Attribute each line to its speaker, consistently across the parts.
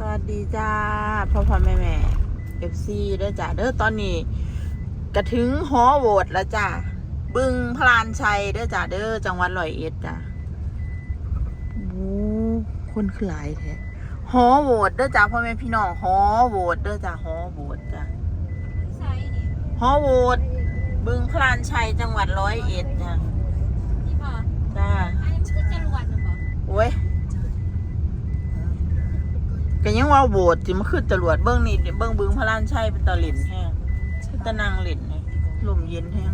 Speaker 1: สวัสดีจ้าพ่อพ่อแม่แม่เอฟซีเด้อจ้าเด้อตอนนี้กระถึงหอโหวตแล้วจ้าบึงพลานชัยเด้อจ้าเด้อจังหวัดร้อยเอ็ดจ้าโอ้คนคือหลายแท้หอโหวตเด้อจ้าพ่อแม่พี่น้องหอโหวตเด้อจ้าหอโหวตจ้า
Speaker 2: ใช่นี่
Speaker 1: หอโหวตบึงพลานชัยจังหวัดร้อยเอ็ดจ้า
Speaker 2: พี่พอ
Speaker 1: จ้า
Speaker 2: อันนี้มันคือจรวดนะบอก
Speaker 1: โอ้ย ก็ยังว่าโหวตจิมาขึ้นจรวดเบิ้องนี่เบิ้องบึงพระลานชัยเป็นตะหลินแห้งตะนางหลินนี่ลมเย็นแห้ง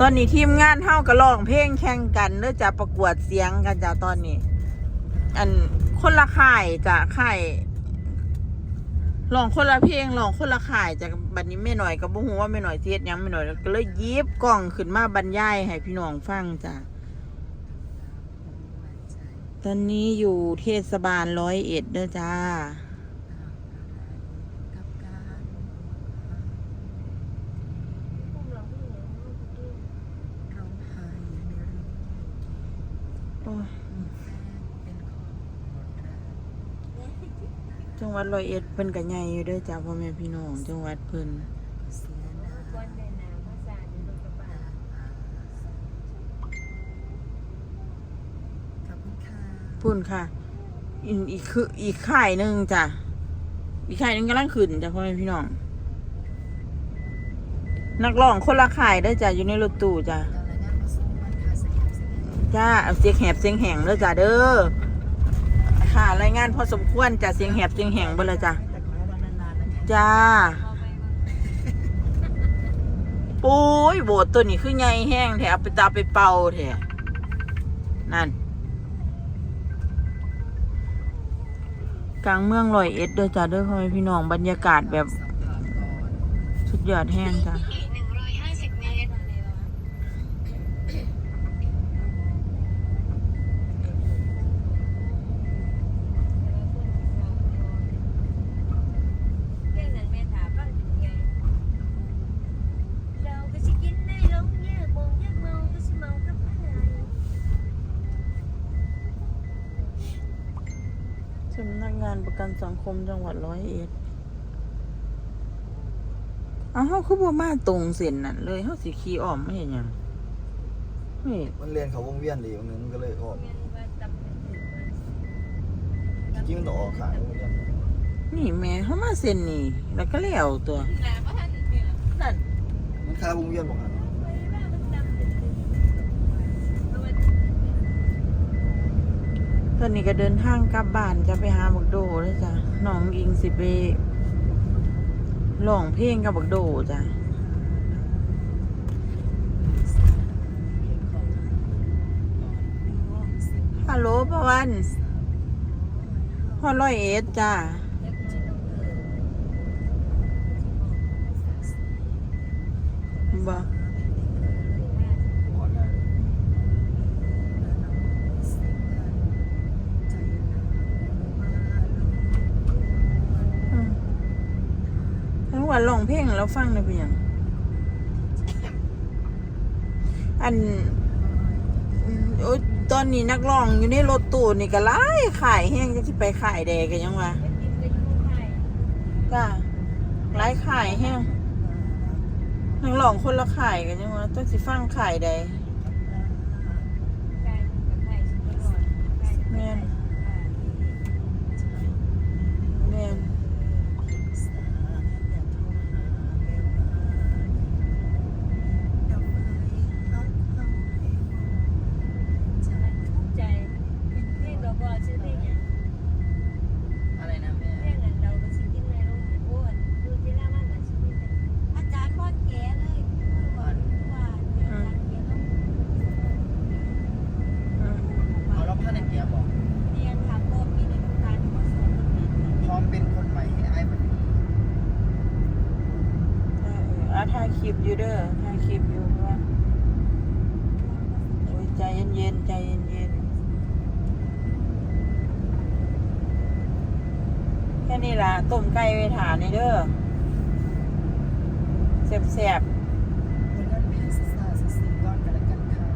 Speaker 1: ตอนนี้ทีมงานเฮาก็ร้องเพลงแข่งกันเด้อจะประกวดเสียงกันจ้ะตอนนี้ อันคนละข่ายจ้ะข่ายร้องคนละเพลงร้องคนละข่ายจากบัดนี้แม่หน่อยก็บ่ฮู้ว่าแม่หน่อยสิเฮ็ดยังแม่หน่อยก็เลยยิบกล้องขึ้นมาบรรยายให้พี่น้องฟังจ้ะ ตอนนี้อยู่เทศบาลร้อยเอ็ดเด้อจ้า จังหวัดร้อยเอ็ดเพิ่นก็ใหญ่อยู่เด้อจ้าพ่อแม่พี่น้องจังหวัดเพิ่น
Speaker 2: ในน้ำภาษาในรถกระบะ
Speaker 1: พุ่นค่ะ อีกอีกคืออีกค่ายหนึ่งจ้ะ อีกค่ายหนึงกำลังขึ้นจ้ะพ่อแม่พี่น้อง นักร้องคนละค่ายเด้จ้ะอยู่ในรถตู้จ้ะจ้าเอาเสียงแหบเสียงแหงเด้อจ้าเด้อ ค่ะรายงานพอสมควรจ้ะเสียงแหบเสียงแหงเบ่ละจ้ะจ้า
Speaker 2: ปุ้
Speaker 1: ยโบดตัวนี้คือใหญ่แห้งแถไปตาไปเป่าแถนั่น กลางเมืองลอยเอ็ดเด้อจ้าเด้อพ่อแม่พี่น้องบรรยากาศแบบ สุดยอดแห้งจ้า
Speaker 2: สิบเมตรอะไรวะเรื่องนั้นแม่ถามว่าเป็นไงเราก็สิกินได้ลงแยกมองแยกเมาก็สิเมากับอะไร
Speaker 1: สำนั กงานประกันสังคมจังหวัดร้อยเอ็ดเอาเฮาคือบ่มาตรงเส้นนั่นเลยเฮาสิขี่อ้อมไม่เห็นหยังเฮ้ย
Speaker 3: มันเรียนเขาวงเวียนดีตรงนึงมันก็เลยออก
Speaker 2: เงินว่าจำเป็นถึงว่า
Speaker 3: จริงๆมันต้องออกขายวงเวียน
Speaker 1: นี่แม่เฮามาเส้นนี่แล้วก็แล้วตัว
Speaker 2: หนาเพราะท่านเนี่ย
Speaker 1: นั่น
Speaker 3: มันค่าวงเวียนบอกอ่
Speaker 1: ตอนนี้ก็เดินทางกลับบ้านจะไปหาบักโดเลยจ้ะน้องอิงสิไปร้องเพลงกับบักโดจ้ะฮัลโหลพะวันฮอร้อยเอ็ดจ้ะบ่
Speaker 3: ออกได้
Speaker 1: อืมทั้ง วันร้องเพลงแล้วฟังได้เป็นหยังอันอืมโอ๊ยตอนนี้นักร้องอยู่ในรถตู้นี่ก็หลายขายแห้งจะที่ไปขายแดกันยังวะจ้าหลายขายแห้งนักร้องคนละขายกันยังวะต้องสิฟังขายใดแม่นแม่น
Speaker 2: ใจเพลงเราก็ชื่อเพลงอย่าง
Speaker 3: อะไรนะแม่
Speaker 2: เพลงนั้นเราก็สิกินในโรงโอ้ยดูที่หน้าบ้านน่ะชื่อเพลงอาจารย์พ่อแก่เลยว่าว่าอาจารย์แก่แล้ว
Speaker 1: อืม
Speaker 3: เอาแล้วพ่อในเกียร์บอก
Speaker 2: เรียนทำก็มีในโครงการที่มาสอนคนนั้น
Speaker 3: พร้อมเป็นคนใหม่ให้ไอ้มัน
Speaker 1: อะถ่ายค ลิปอยู่เด้อถ่ายคลิปอยู่ว่าโอ้ยใจเย็นๆใจเย็นๆแค่นี้ล่ะต้มไก่ไว้ถานี่เด้อแซ่บ
Speaker 3: ๆนก็เป็นซ่าๆซึ้งๆก้อนกันละกันค่ะ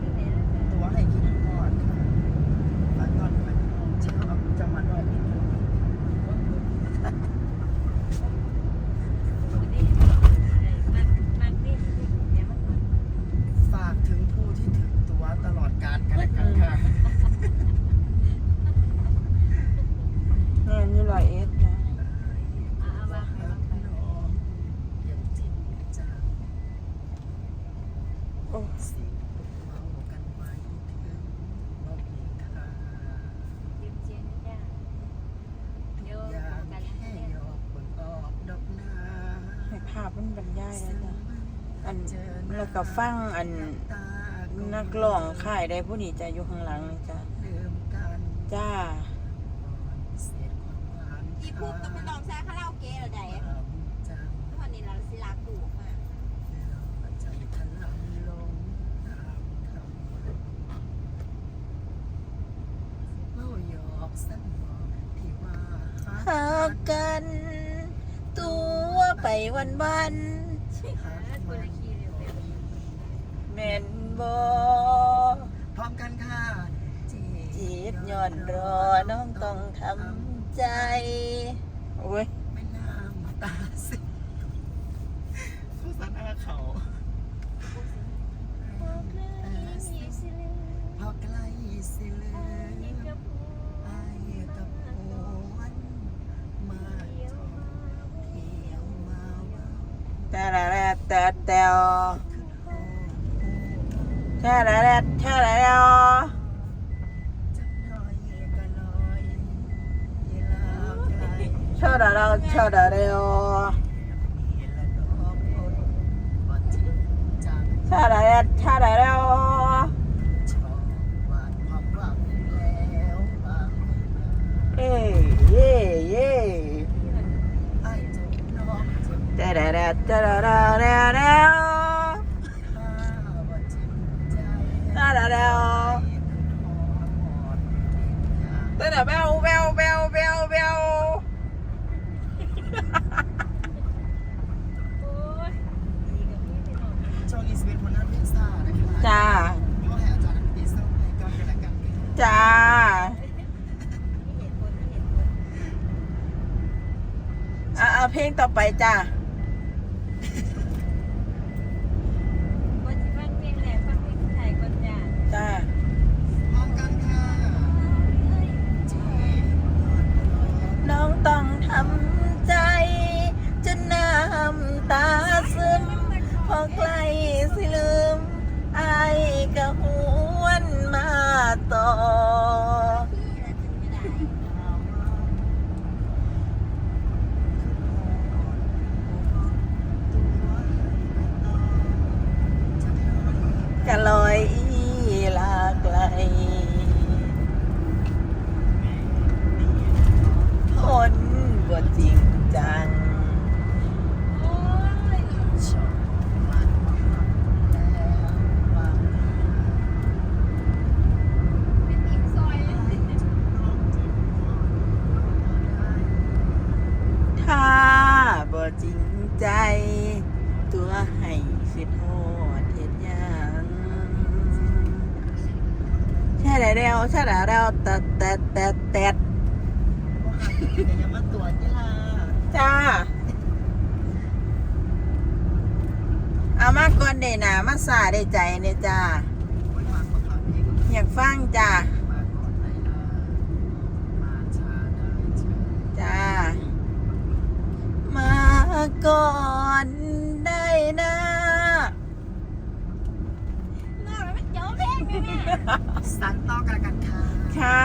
Speaker 2: ที่ไหนแล้วจ้ะ
Speaker 3: ตัวให้คิดทอดค่ะฟังก้อนมันา
Speaker 1: ยแล้วจ้ะอันแล้วก็ฟังอันนักร้องค่ายได้ผู้นี้จะอยู่ข้างหลังนี่จ้ะ
Speaker 3: ลืมกัน
Speaker 1: จ้า
Speaker 3: เสียความหวาน
Speaker 2: อีพูกก็ไปลองแซ่คาราโอเกะเหรอใด
Speaker 3: ความจำ
Speaker 2: ทุกวันนี้เราสิลากูมา
Speaker 3: ใจทะลังลงตามคำเมาหยอกสั้นบอกที่ว่า
Speaker 1: หากกันตัว ไปวันวัน
Speaker 3: หักมัน
Speaker 1: ๆแม่นบอ
Speaker 3: พร้อมกันค่ะจี
Speaker 1: จีบย้อนรอน้องต้องทำใจโอ้ย
Speaker 3: ไม่น่ามาตาสิสงสารอาเขาพอใกล้สิเหลืออ
Speaker 1: แตดแต่แช่แล้วแช่แรด
Speaker 3: จักหน่อยก็ลอยเวลาไกล
Speaker 1: ชอดาเราชอดาเร็ว
Speaker 3: ชอบเริงจัง
Speaker 1: ชอดาแรดชอดาเร็ว ริ
Speaker 3: งใจ
Speaker 1: แต่ละแรด
Speaker 3: ให้เป็นทอดเพียง
Speaker 1: แต่แบวแบวแบวแบวแบว
Speaker 3: ช่วงนี้สเปนคนนัดพิซซ่านะคะ
Speaker 1: จ้า
Speaker 3: พ่อให้อาจารย์พิซซ่าให้ก่อนกันละกัน
Speaker 1: จ้าอะเอาเพลงต่อไปจ้า
Speaker 2: แช่
Speaker 3: แล้ว
Speaker 1: ช่แล้วแล้วแต่แต่แต่แต่
Speaker 3: ว่ามาตรวจนี่ล่ะ
Speaker 1: จ้า เอามาก่อนเดหนามาสาได้ใจเนี่ยจ้า
Speaker 3: วันมาประคับเอง
Speaker 1: อยากฟังจ้า จ้า มาก่อนได้นะ
Speaker 2: น่ารักมันเจ๋อเพลงแม่
Speaker 3: สันต่อกันละกัน ค่ะ
Speaker 1: ค่ะ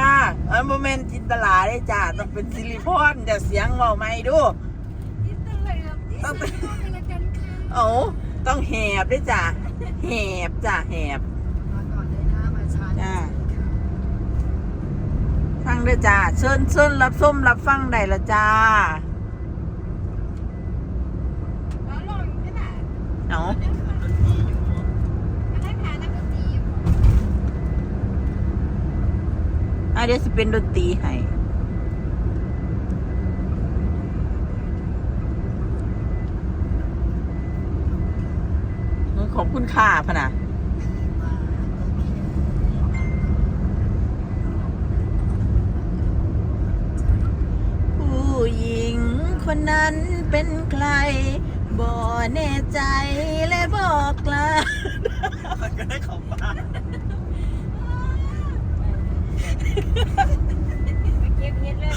Speaker 1: เอันโมเมนต์จินตลาได้จ้าต้องเป็นซิลิพอนจะเสียงเบาไม่ดู
Speaker 2: ที่ตะเหลือบที่สุดกันละกันค่ะ
Speaker 1: โอ้ต้องแหบด้วยจ้าแหบจ้าแหบ
Speaker 3: มาก่อนได้นะมาช้าได้
Speaker 1: จ้า
Speaker 3: เชิญค่ะ
Speaker 1: ฟังด้วยจ้าเชิญเชิญรับส้มรับฟังได้ละจ้า
Speaker 2: แล้วลองก็ได้
Speaker 1: เนาะ
Speaker 2: ก็ได้พานักดนตรี
Speaker 1: อะเดี๋ยวสิเป็นดนตรีให้ขอบคุณค่าพะนะผู้หญิงคนนั้นเป็นใคร บ่แน่ใจและบอกลา
Speaker 3: มันก็ได้ของบ้าน
Speaker 2: ไป เก็บเฮ็ดเลย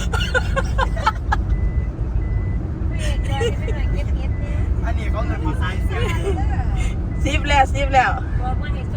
Speaker 2: ไปเฮ็ดเลยไปหน่อยเก็บเฮ็ดเนี่ย
Speaker 3: อันนี้ก็เงินมาใช้เสีย
Speaker 1: ซิบแล้วซิบแล้ว
Speaker 2: เ